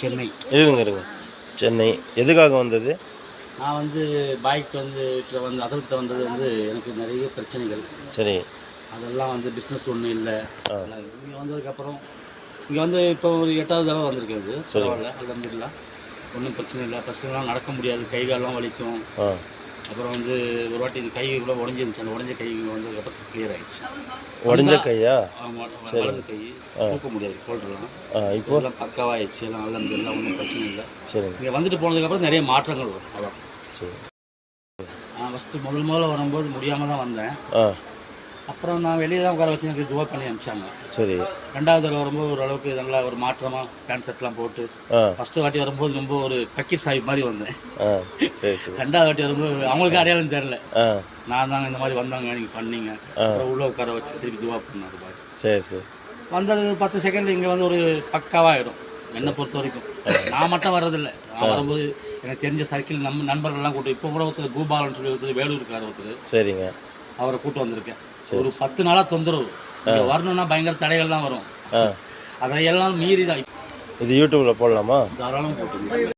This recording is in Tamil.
சென்னை. இருங்க இருங்க. சென்னை. எதுக்காக வந்தது? நான் வந்து பாய்க்கு வந்து வந்து அதல்கிட்ட வந்தது வந்து எனக்கு நிறைய பிரச்சனைகள். சரி. அதெல்லாம் வந்து பிஸ்னஸ் ஒன்றும் இல்லை. இங்கே வந்ததுக்கப்புறம் இங்கே வந்து இப்போ ஒரு எட்டாவது தடவை வந்திருக்கிறது பரவாயில்ல அலமதுல்லா. ஒன்றும் பிரச்சனை இல்லை. ஃபஸ்ட்டுலாம் நடக்க முடியாது. கை காலெல்லாம் வலிக்கும். அப்புறம் வந்து ஒரு வாட்டி இந்த கை கூட உடஞ்சிருந்துச்சு. அந்த உடஞ்ச கை வந்ததுக்கப்புறம் கிளியர் ஆயிடுச்சு. உடஞ்ச கையா? ஆமாம் வலது கை தூக்க முடியாது ஷோல்டர்லாம் ஆ இப்போ? எல்லாம் பக்காவாயிடுச்சு எல்லாம் அலமதுல்லா ஒன்றும் பிரச்சனை இல்லை. சரிங்க இங்கே வந்துட்டு போனதுக்கப்புறம் நிறைய மாற்றங்கள் வரும். அதான் சரி. நான் ஃபஸ்ட்டு முதல் முதல்ல வரும்போது முடியாமல் தான் வந்தேன். அப்புறம் நான் வெளியே தான் உட்கார வச்சு எனக்கு துவா பண்ணி அனுப்பிச்சாங்க. சரி. ரெண்டாவது தடவை வரும்போது ஓரளவுக்கு நல்லா ஒரு மாற்றமாக பேண்ட் ஷர்ட்லாம் போட்டு ஃபஸ்ட்டு வாட்டி வரும்போது ரொம்ப ஒரு பக்கீர் சாஹிப் மாதிரி வந்தேன். ரெண்டாவது வாட்டி வரும்போது அவங்களுக்கு அடையாளம் தெரில ஆ. நான் தாங்க இந்த மாதிரி வந்தாங்க நீங்கள் பண்ணீங்க. அப்புறம் உள்ளே உட்கார வச்சு திருப்பி துவா பண்ணாரு பாரு. சரி சரி. வந்தது பத்து செகண்ட் இங்கே வந்து ஒரு பக்காவாகிடும் என்னை பொறுத்த வரைக்கும். நான் மட்டும் வர்றதில்லை. நான் வரும்போது எனக்கு தெரிஞ்ச சர்க்கிள் நம்ம நண்பர்கள்லாம் கூட்டு இப்போ கூட ஒருத்தர் பூபாலன் சொல்லி ஒருத்தர் வேலூருக்கார் ஒருத்தர். சரிங்க. அவரை கூட்டு வந்திருக்கேன். ஒரு பத்து நாளாக தொந்தரவு. வரணும்னா பயங்கர தடைகள்லாம் வரும். அதையெல்லாம் மீறி தான் இது யூடியூப்பில் போடலாமா? தாராளம் போட்டு